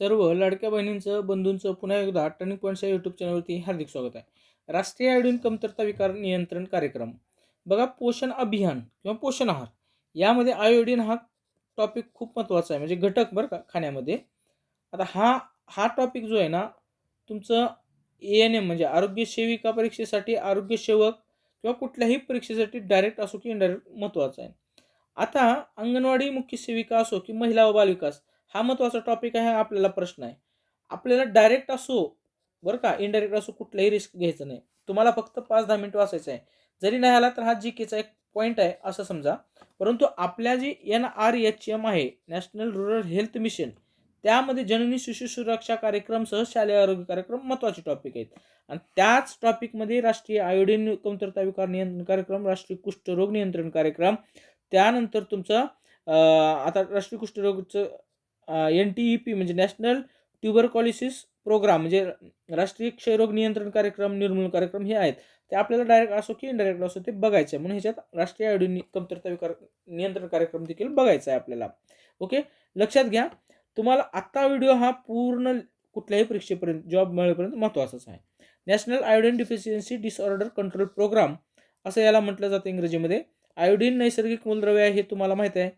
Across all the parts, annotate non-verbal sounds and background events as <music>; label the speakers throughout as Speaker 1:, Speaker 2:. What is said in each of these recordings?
Speaker 1: सर्व लाडक्या बहिणींचं बंधूंचं पुन्हा एकदा टर्निंग पॉईंटच्या यूट्यूब चॅनलवरती हार्दिक स्वागत आहे. राष्ट्रीय आयोडीन कमतरता विकार नियंत्रण कार्यक्रम. बघा पोषण अभियान किंवा पोषण आहार यामध्ये आयोडीन हा टॉपिक खूप महत्त्वाचा आहे. म्हणजे घटक बरं का खाण्यामध्ये. आता हा हा टॉपिक जो आहे ना तुमचं ए एन एम म्हणजे आरोग्य सेविका परीक्षेसाठी आरोग्य सेवक किंवा कुठल्याही परीक्षेसाठी डायरेक्ट असो की इनडायरेक्ट महत्त्वाचा आहे. आता अंगणवाडी मुख्य सेविका असो की महिला व बालविकास हा महत्त्वाचा टॉपिक आहे हा आपल्याला प्रश्न आहे. आपल्याला डायरेक्ट असो बरं का इनडायरेक्ट असो कुठलाही रिस्क घ्यायचं नाही. तुम्हाला फक्त पाच दहा मिनिट वाचायचं आहे. जरी नाही आला तर हा जी केचा एक पॉईंट आहे असं समजा. परंतु आपल्या G N R H M आहे नॅशनल रुरल हेल्थ मिशन त्यामध्ये जननी शिशु सुरक्षा कार्यक्रमसह शालेय आरोग्य कार्यक्रम महत्त्वाचे टॉपिक आहेत. आणि त्याच टॉपिकमध्ये राष्ट्रीय आयोडीन कमतरता विकार नियंत्रण कार्यक्रम राष्ट्रीय कुष्ठरोग नियंत्रण कार्यक्रम त्यानंतर तुमचं आता राष्ट्रीय कुष्ठरोगचं एन टी ई पी म्हणजे नॅशनल ट्युबरकॉलिसिस प्रोग्राम म्हणजे राष्ट्रीय क्षयरोग नियंत्रण कार्यक्रम निर्मूलन कार्यक्रम हे आहेत. ते आपल्याला डायरेक्ट असो की इनडायरेक्ट असो ते बघायचं आहे म्हणून ह्याच्यात राष्ट्रीय आयोडीन कमतरता विकार नियंत्रण कार्यक्रम देखील बघायचा आहे आपल्याला. ओके? लक्षात घ्या. तुम्हाला आत्ता व्हिडिओ हा पूर्ण कुठल्याही परीक्षेपर्यंत जॉब मिळेपर्यंत महत्त्वाचाच आहे. National iodine deficiency disorder control programme असं याला म्हटलं जातं इंग्रजीमध्ये. आयोडीन नैसर्गिक मूलद्रव्य आहे हे तुम्हाला माहीत आहे.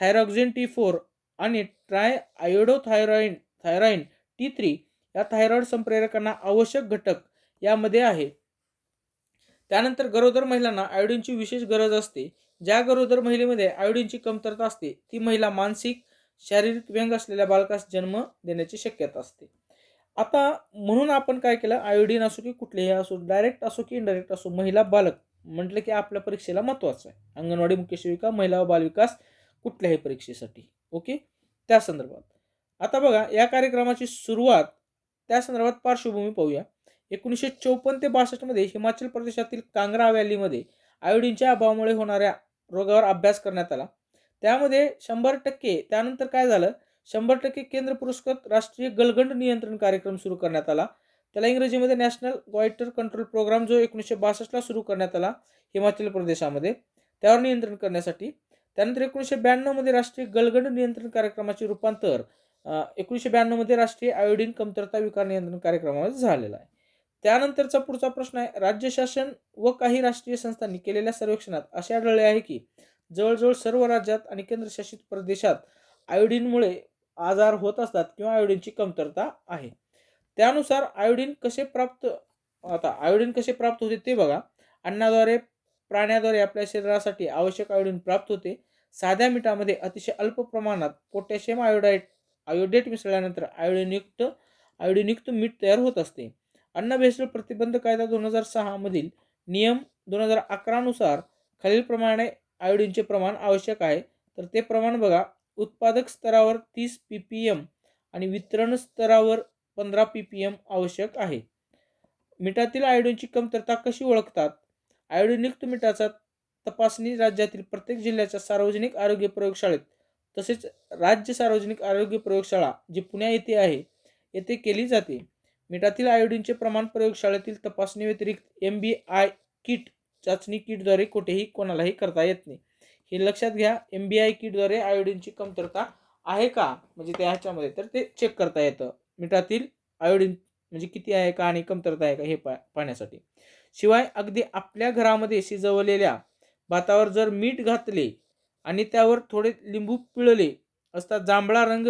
Speaker 1: थायरॉक्झिन टी फोर आणि tri iodothyronine thyronine T three या थायरॉईड संप्रेरकांना आवश्यक घटक यामध्ये आहे. त्यानंतर गरोदर महिलांना आयोडीनची विशेष गरज असते. ज्या गरोदर महिलेमध्ये आयोडीनची कमतरता असते ती महिला मानसिक शारीरिक व्यंग असलेल्या बालकास जन्म देण्याची शक्यता असते. आता म्हणून आपण काय केलं? आयोडीन असो की कुठलेही असो डायरेक्ट असो की इनडायरेक्ट असो महिला बालक म्हटलं की आपल्या परीक्षेला महत्त्वाचं आहे. अंगणवाडी मुख्य सेविका महिला व बालविकास कुठल्याही परीक्षेसाठी. ओके? त्या संदर्भात. आता बघा या कार्यक्रमाची सुरुवात त्या संदर्भात पार्श्वभूमी पाहूया. एकोणीसशे चौपन्न ते बासष्टमध्ये हिमाचल प्रदेशातील कांग्रा व्हॅलीमध्ये आयोडीनच्या अभावामुळे होणाऱ्या रोगावर अभ्यास करण्यात आला. त्यामध्ये शंभर टक्के त्यानंतर काय झालं? शंभर टक्के केंद्र पुरस्कृत राष्ट्रीय गलगंड नियंत्रण कार्यक्रम सुरू करण्यात आला. त्याला इंग्रजीमध्ये नॅशनल गॉयटर कंट्रोल प्रोग्राम जो एकोणीसशे बासष्टला सुरू करण्यात आला हिमाचल प्रदेशामध्ये त्यावर नियंत्रण करण्यासाठी. त्यानंतर एकोणीसशे ब्याण्णवमध्ये राष्ट्रीय गलगंड नियंत्रण कार्यक्रमाचे रूपांतर एकोणीसशे ब्याण्णवमध्ये राष्ट्रीय आयोडीन कमतरता विकार नियंत्रण कार्यक्रमामध्ये झालेला आहे. त्यानंतरचा पुढचा प्रश्न आहे राज्य शासन व काही राष्ट्रीय संस्थांनी केलेल्या सर्वेक्षणात असे आढळले आहे की जवळजवळ सर्व राज्यात आणि केंद्रशासित प्रदेशात आयोडीनमुळे आजार होत असतात किंवा आयोडीनची कमतरता आहे. त्यानुसार आयोडीन कसे प्राप्त आता आयोडीन कसे प्राप्त होते ते बघा. अन्नाद्वारे प्राण्याद्वारे आपल्या शरीरासाठी आवश्यक आयोडीन प्राप्त होते. साध्या मिठामध्ये अतिशय अल्प प्रमाणात पोटॅशियम आयोडाईट आयोडेट मिसळल्यानंतर आयोडीनयुक्त आयोडीनयुक्त मीठ तयार होत असते. अन्न भेसळ प्रतिबंध कायदा दोन हजार सहामधील नियम दोन हजार अकरानुसार खालीलप्रमाणे आयोडीनचे प्रमाण आवश्यक आहे. तर ते प्रमाण बघा. उत्पादक स्तरावर तीस पी पी एम आणि वितरण स्तरावर पंधरा पी पी एम आवश्यक आहे. मिठातील आयोडीनची कमतरता कशी ओळखतात? आयोडीनयुक्त मिठाचा तपासणी राज्यातील प्रत्येक जिल्ह्याच्या सार्वजनिक आरोग्य प्रयोगशाळेत तसेच राज्य सार्वजनिक आरोग्य प्रयोगशाळा जी पुण्या येथे आहे येथे केली जाते. मिठातील आयोडीनचे प्रमाण प्रयोगशाळेतील तपासणी व्यतिरिक्त एम बी आय किट चाचणी किटद्वारे कुठेही कोणालाही करता येत नाही. हे लक्षात घ्या एम बी आय किटद्वारे आयोडीनची कमतरता आहे का? म्हणजे त्या ह्याच्यामध्ये तर ते चेक करता येतं. मिठातील आयोडीन म्हणजे किती आहे का आणि कमतरता आहे का हे पा पाहण्यासाठी. शिवाय अगदी आपल्या घरामध्ये शिजवलेल्या भातावर जर मीठ घातले आणि त्यावर थोडे लिंबू पिळले असता जांभळा रंग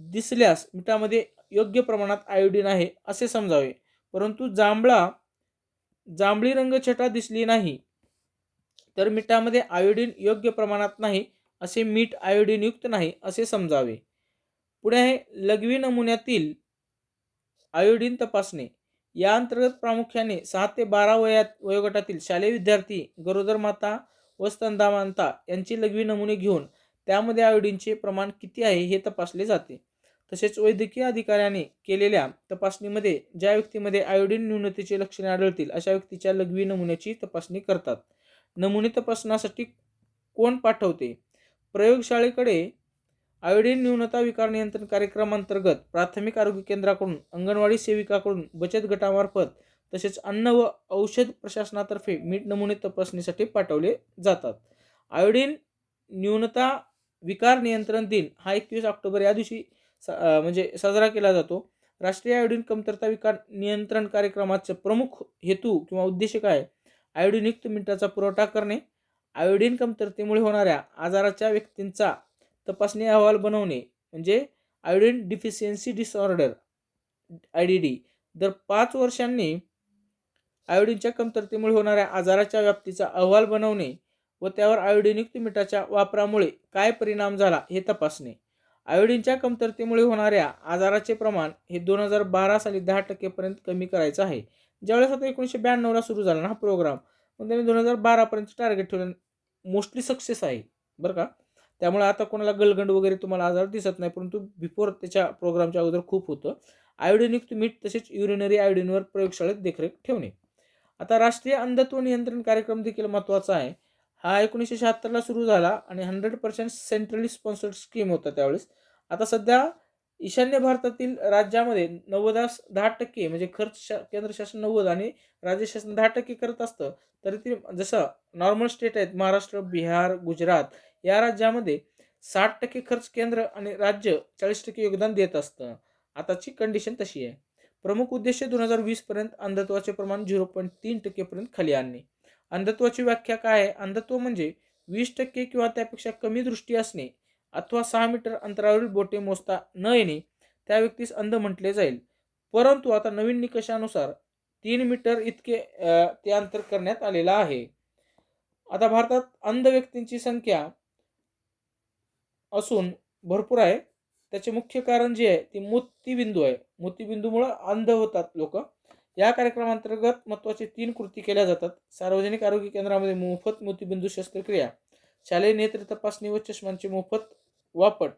Speaker 1: दिसल्यास मिठामध्ये योग्य प्रमाणात आयोडीन आहे असे समजावे. परंतु जांभळा जांभळी रंग छटा दिसली नाही तर मिठामध्ये आयोडीन योग्य प्रमाणात नाही असे मीठ आयोडीनयुक्त नाही असे समजावे. पुढे आहे लघवी नमुन्यातील आयोडीन तपासणे. या अंतर्गत प्रामुख्याने सहा ते बारा वयात वयोगटातील शालेय विद्यार्थी गरोदर माता व स्तनदा यांचे लघवी नमुने घेऊन त्यामध्ये आयोडीनचे प्रमाण किती आहे हे तपासले जाते. तसेच वैद्यकीय अधिकाऱ्याने केलेल्या तपासणीमध्ये ज्या व्यक्तीमध्ये आयोडीन न्यूनतेचे लक्षणे आढळतील अशा व्यक्तीच्या लघवी नमुन्याची तपासणी करतात. नमुने तपासण्यासाठी कोण पाठवते? प्रयोगशाळेकडे आयोडीन न्यूनता विकार नियंत्रण कार्यक्रमांतर्गत प्राथमिक आरोग्य केंद्राकडून अंगणवाडी सेविकाकडून बचत गटामार्फत तसेच अन्न व औषध प्रशासनातर्फे मीठ नमुने तपासणीसाठी पाठवले जातात. आयोडीन न्यूनता विकार नियंत्रण दिन हा एकवीस ऑक्टोबर या दिवशी सा म्हणजे साजरा केला जातो. राष्ट्रीय आयोडीन कमतरता विकार नियंत्रण कार्यक्रमाचा प्रमुख हेतू किंवा उद्देश काय? आयोडीनयुक्त मिठाचा पुरवठा करणे. आयोडीन कमतरतेमुळे होणाऱ्या आजाराच्या व्यक्तींचा तपासणी अहवाल बनवणे म्हणजे iodine deficiency disorder I D D दर पाच वर्षांनी आयोडीनच्या कमतरतेमुळे होणाऱ्या आजाराच्या व्याप्तीचा अहवाल बनवणे व त्यावर आयोडीनयुक्त मिठाच्या वापरामुळे काय परिणाम झाला हे तपासणे. आयोडीनच्या कमतरतेमुळे होणाऱ्या आजाराचे प्रमाण हे दोन हजार बारा साली दहा टक्केपर्यंत कमी करायचं आहे. ज्यावेळेस आता एकोणीसशे ब्याण्णवला सुरू झाला ना हा प्रोग्राम मग त्यांनी दोन हजार बारापर्यंत टार्गेट ठेवलं. मोस्टली सक्सेस आहे. बरं का? त्यामुळे आता कोणाला गलगंड वगैरे तुम्हाला आजार दिसत नाही परंतु बिफोर त्याच्या प्रोग्रामच्या अगोदर खूप होतं. आयोडिनयुक्त मीठ तसेच युरिनरी आयोडिनवर प्रयोगशाळेत देखरेख ठेवणे. आता राष्ट्रीय अंधत्व नियंत्रण कार्यक्रम देखील महत्त्वाचा आहे. हा एकोणीसशे शहात्तरला सुरू झाला आणि hundred percent centrally sponsored scheme होता त्यावेळेस. आता सध्या ईशान्य भारतातील राज्यामध्ये नव्वदास दहा टक्के म्हणजे खर्च शा केंद्र शासन नव्वद आणि राज्य शासन दहा टक्के करत असतं. तरी ते जसं नॉर्मल स्टेट आहेत महाराष्ट्र बिहार गुजरात या राज्यामध्ये साठ टक्के खर्च केंद्र आणि राज्य चाळीस टक्के योगदान देत असतं. आताची कंडिशन तशी आहे. प्रमुख उद्देश दोन हजार वीसपर्यंत अंधत्वाचे प्रमाण झिरो पॉईंट तीन टक्केपर्यंत खाली आणणे. अंधत्वाची व्याख्या काय आहे? अंधत्व म्हणजे वीस टक्के किंवा त्यापेक्षा कमी दृष्टी असणे अथवा सहा मीटर अंतरावरील बोटे मोजता न येणे त्या व्यक्तीस अंध म्हटले जाईल. परंतु आता नवीन निकषानुसार तीन मीटर इतके ते अंतर करण्यात आलेलं आहे. आता भारतात अंध व्यक्तींची संख्या असून भरपूर आहे. त्याचे मुख्य कारण जे आहे ती मोतीबिंदू आहे. मोतीबिंदूमुळं अंध होतात लोक. या कार्यक्रमांतर्गत महत्त्वाचे तीन कृती केल्या जातात. सार्वजनिक आरोग्य केंद्रामध्ये मोफत मोतीबिंदू शस्त्रक्रिया शालेय नेत्र तपासणी व चष्मांचे मोफत वापर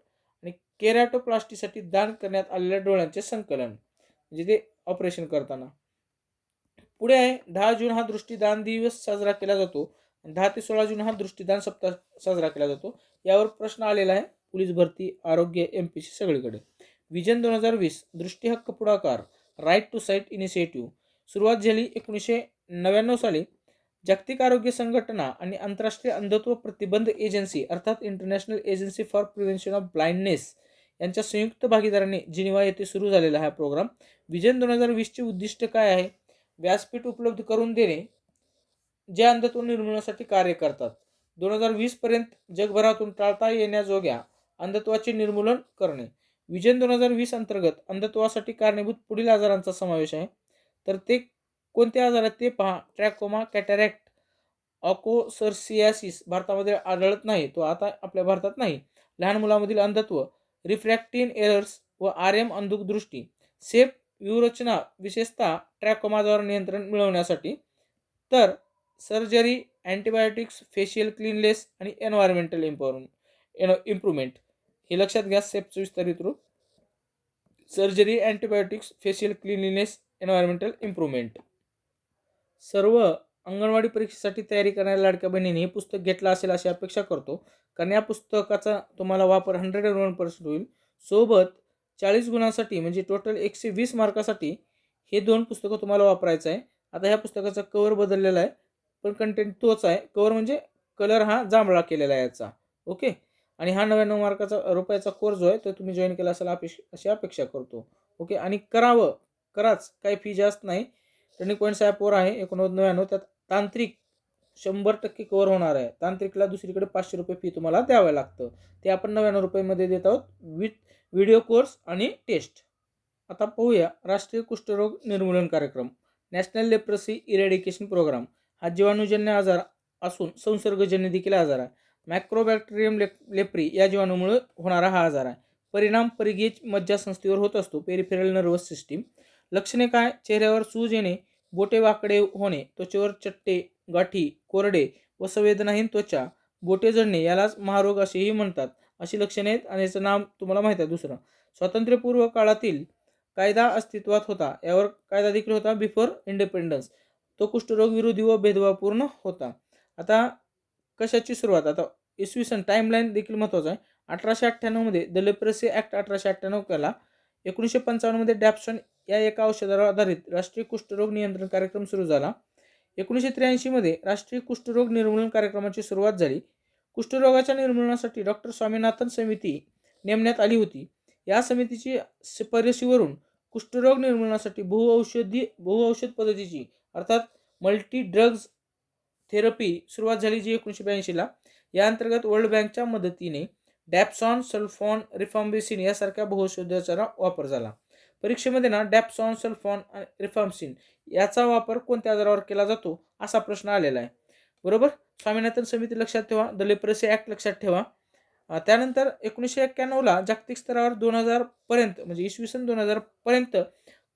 Speaker 1: आणि केरॅटोप्लास्टीसाठी दान करण्यात आलेल्या डोळ्यांचे संकलन म्हणजे ते ऑपरेशन करताना. पुढे आहे दहा जून हा दृष्टीदान दिवस साजरा केला जातो. दहा ते सोळा जून हा दृष्टीदान सप्ताह साजरा केला जातो. यावर प्रश्न आलेला आहे. पोलीस भरती आरोग्य एम पी सी सगळीकडे. विजन दोन हजार वीस दृष्टीहक्क पुढाकार राईट टू साईट इनिशिएटिव्ह सुरुवात झाली एकोणीसशे नव्याण्णव साली. जागतिक आरोग्य संघटना आणि आंतरराष्ट्रीय अंधत्व प्रतिबंध एजन्सी अर्थात international agency for prevention of blindness यांच्या संयुक्त भागीदाराने जिनिवा येथे सुरू झालेला हा प्रोग्राम विजन दोन हजार वीसचे उद्दिष्ट काय आहे? व्यासपीठ उपलब्ध करून देणे. जे अंधत्व निर्मूलनासाठी कार्य करतात. दोन हजार वीसपर्यंत जगभरातून टाळता येण्याजोग्या अंधत्वाचे निर्मूलन करणे. विजन दोन हजार वीस अंतर्गत अंधत्वासाठी कारणीभूत पुढील आजारांचा समावेश आहे. तर ते कोणते आजार आहेत ते पहा. ट्रॅकोमा कॅटॅरॅक्ट ऑकोसर्सियासिस भारतामध्ये आढळत नाही. तो आता आपल्या भारतात नाही. लहान मुलामधील अंधत्व रिफ्रॅक्टिन एरर्स व आर एम अंधुक दृष्टी सेफ व्यूहरचना विशेषतः ट्रॅकोमाद्वारे नियंत्रण मिळवण्यासाठी. तर सर्जरी अँटीबायोटिक्स फेशियल क्लीनलेस आणि एन्व्हायरमेंटल एन इम्प्रूव्हमेंट. हे लक्षात घ्या सेफचं विस्तारित रूप. Surgery antibiotics facial cleanliness environmental improvement. सर्व अंगणवाडी परीक्षेसाठी तयारी करणाऱ्या लाडक्या बहिणीने हे पुस्तक घेतलं असेल अशी अपेक्षा करतो. कारण या पुस्तकाचा तुम्हाला वापर हंड्रेड अँड वन पर्सेंट होईल. सोबत चाळीस गुणांसाठी म्हणजे टोटल एकशे वीस मार्कासाठी हे दोन पुस्तकं तुम्हाला वापरायचं आहे. आता ह्या पुस्तकाचा कवर बदललेला आहे. पण कंटेंट तोच आहे. कवर म्हणजे कलर हा जांभळा केलेला आहे याचा. ओके आणि हा नव्याण्णव मार्काचा रुपयाचा कोर्स जो आहे तो तुम्ही जॉईन केला असेल अपेक्ष अशी अपेक्षा करतो. ओके आणि करावं कराच काही फी जास्त नाही. टर्निंग पॉईंट्स ॲपवर आहे एकोणनव्वद नव्याण्णव. त्यात तांत्रिक शंभर टक्के कवर होणार आहे. तांत्रिकला दुसरीकडे पाचशे रुपये फी तुम्हाला द्यावं लागतं. ते आपण नव्याण्णव रुपयेमध्ये देत आहोत. विथ व्हिडिओ कोर्स आणि टेस्ट आता पाहूया राष्ट्रीय कुष्ठरोग निर्मूलन कार्यक्रम. नॅशनल लेप्रसी इरेडिकेशन प्रोग्राम हा जीवाणूजन्य आजार असून संसर्गजन्य देखील आजार आहे. मॅक्रोबॅक्टेरियम लेप लेप्री या जीवाणूमुळे होणारा हा आजार आहे. परिणाम परिगेज मज्जासंस्थेवर होत असतो. पेरिफेरल नर्वस सिस्टीम लक्षणे काय? चेहऱ्यावर सूज येणे बोटे वाकडे होणे त्वचेवर चट्टे गाठी कोरडे व संवेदनाहीन त्वचा बोटे जडणे यालाच महारोग असेही म्हणतात. अशी लक्षणे आहेत आणि याचं नाम तुम्हाला माहीत आहे दुसरं. स्वातंत्र्यपूर्व काळातील कायदा अस्तित्वात होता. यावर कायदा देखील होता. बिफोर इंडिपेंडन्स तो कुष्ठरोग विरोधी व भेदभावपूर्ण होता. आता कशाची सुरुवात? आता इसवी सन टाईमलाईन देखील महत्त्वाचा आहे. अठराशे अठ्ठ्याण्णवमध्ये द लेप्रसी ॲक्ट अठराशे अठ्ठ्याण्णव केला. एकोणीसशे पंचावन्नमध्ये डॅप्सन या एका औषधावर आधारित राष्ट्रीय कुष्ठरोग नियंत्रण कार्यक्रम सुरू झाला. एकोणीसशे त्र्याऐंशीमध्ये राष्ट्रीय कुष्ठरोग निर्मूलन कार्यक्रमाची सुरुवात झाली. कुष्ठरोगाच्या निर्मूलनासाठी डॉक्टर स्वामीनाथन समिती नेमण्यात आली होती. या समितीची शिफारशीवरून कुष्ठरोग निर्मूलनासाठी बहुऔषधी बहुऔषध पद्धतीची अर्थात मल्टी ड्रग्ज थेरपी सुरुवात झाली जी एकोणीसशे ब्याऐंशीला या अंतर्गत वर्ल्ड बँकच्या मदतीने डॅप्सॉन सल्फॉन रिफॉम्बिसिन यासारख्या बहुशोधाचा वापर झाला. परीक्षेमध्ये ना डॅप्सॉन सल्फॉन आणि रिफॉम्सिन याचा वापर कोणत्या आजारावर केला जातो असा प्रश्न आलेला आहे. बरोबर? स्वामीनाथन समिती लक्षात ठेवा द लेप्रसी ॲक्ट लक्षात ठेवा. त्यानंतर एकोणीसशे एक्क्याण्णवला जागतिक स्तरावर दोन हजारपर्यंत म्हणजे इसवी सन दोन हजारपर्यंत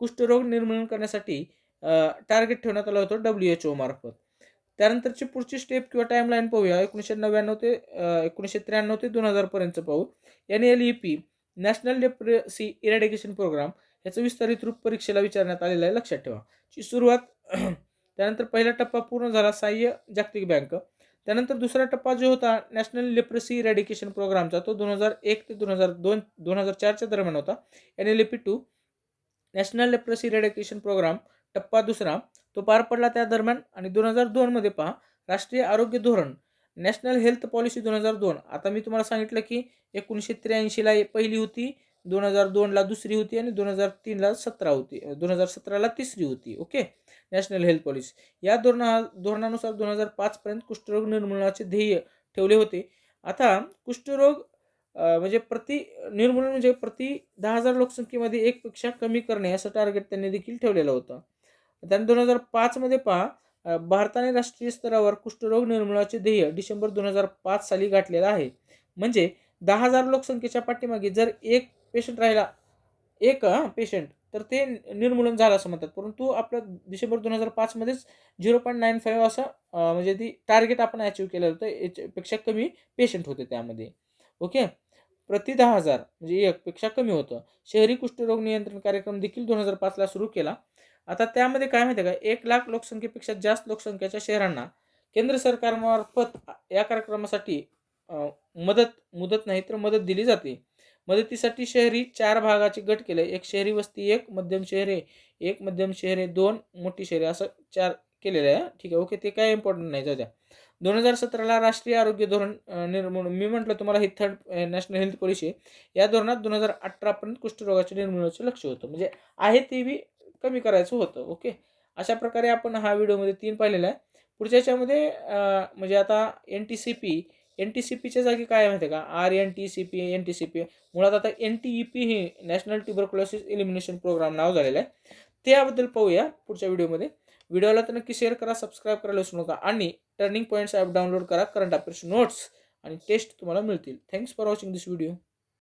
Speaker 1: कुष्ठरोग निर्मूलन करण्यासाठी टार्गेट ठेवण्यात आलं होतं डब्ल्यू एच ओ मार्फत. त्यानंतरची पुढची स्टेप किंवा टाईमलाईन पाहूया. एकोणीसशे नव्याण्णव ते एकोणीसशे त्र्याण्णव ते दोन हजारपर्यंत पाहू. N L E P national leprosy eradication programme याचं विस्तारित रूप परीक्षेला विचारण्यात आलेलं आहे. लक्षात ठेवा. ची सुरुवात <clears throat> त्यानंतर पहिला टप्पा पूर्ण झाला सहाय्य जागतिक बँक. त्यानंतर दुसरा टप्पा जो होता नॅशनल लेप्रसी इरॅडिकेशन प्रोग्रामचा तो दोन हजार एक ते दोन हजार दोन दोन हजार चारच्या दरम्यान होता. N L A P two national leprosy eradication programme टप्पा दुसरा तो पार पडला त्या दरम्यान आणि दोन हजार दोनमध्ये पहा राष्ट्रीय आरोग्य धोरण नॅशनल हेल्थ पॉलिसी दोन हजार दोन. आता मी तुम्हाला सांगितलं की एकोणीसशे त्र्याऐंशीला पहिली होती दोन हजार दोनला दुसरी होती आणि दोन हजार तीनला सतरा होती दोन हजार सतराला तिसरी होती ओके? National health policy. या धोरणा धोरणानुसार दोन हजार पाचपर्यंत कुष्ठरोग निर्मूलनाचे ध्येय ठेवले होते. आता कुष्ठरोग म्हणजे प्रति निर्मूलन म्हणजे प्रति दहा हजार लोकसंख्येमध्ये एकपेक्षा कमी करणे असं टार्गेट त्यांनी देखील ठेवलेलं होतं. त्यानंतर दोन हजार पाचमध्ये पहा भारताने राष्ट्रीय स्तरावर कुष्ठरोग निर्मूलनाचे ध्येय डिसेंबर दोन हजार पाच साली गाठलेलं आहे. म्हणजे दहा हजार लोकसंख्येच्या पाठीमागे जर एक पेशंट राहिला एक पेशंट तर ते निर्मूलन झालं असं म्हणतात. परंतु आपलं डिसेंबर दोन हजार पाचमध्येच झिरो पॉईंट नाईन फाईव्ह असं म्हणजे ती टार्गेट आपण अचीव्ह केलं होतं. याच्यापेक्षा कमी पेशंट होते त्यामध्ये. ओके? प्रति दहा हजार म्हणजे एकपेक्षा कमी होतं. शहरी कुष्ठरोग नियंत्रण कार्यक्रम देखील दोन हजार पाचला सुरू केला. आता त्यामध्ये काय माहिती आहे का? एक लाख लोकसंख्येपेक्षा जास्त लोकसंख्येच्या शहरांना केंद्र सरकारमार्फत या कार्यक्रमासाठी मदत मुदत नाही तर मदत दिली जाते. मदतीसाठी शहरी चार भागाचे गट केले. एक शहरी वस्ती एक मध्यम शहरे एक मध्यम शहरे दोन मोठी शहरे असं चार केलेलं आहे ठीक आहे ओके. ते काय इम्पॉर्टंट नाही जाऊ द्या. दोन हजार सतराला राष्ट्रीय आरोग्य धोरण निर्मूल निर्मूलन मी म्हटलं तुम्हाला ही थर्ड नॅशनल हेल्थ पॉलिसी या धोरणात दोन हजार अठरापर्यंत कुष्ठरोगाच्या निर्मूलनाचे लक्ष होतं. म्हणजे आहे ते बी कमी करायचं होतं ओके? अशा प्रकारे आपण हा व्हिडिओमध्ये तीन पाहिलेला आहे. पुढच्या याच्यामध्ये म्हणजे आता N T C P N T C पीच्या जागी काय माहिती आहे का? R N T C P N T C P मुळात आता एन टी ई पी हे नॅशनल ट्युबरक्युलोसिस एलिमिनेशन प्रोग्राम नाव झालेलं आहे. त्याबद्दल पाहूया पुढच्या व्हिडिओमध्ये व्हिडिओला तर नक्की शेअर करा सबस्क्राईब करायला विसरू नका आणि टर्निंग पॉईंट्स ॲप डाउनलोड करा करंट अफेअर्स नोट्स आणि टेस्ट तुम्हाला मिळतील. Thanks for watching this video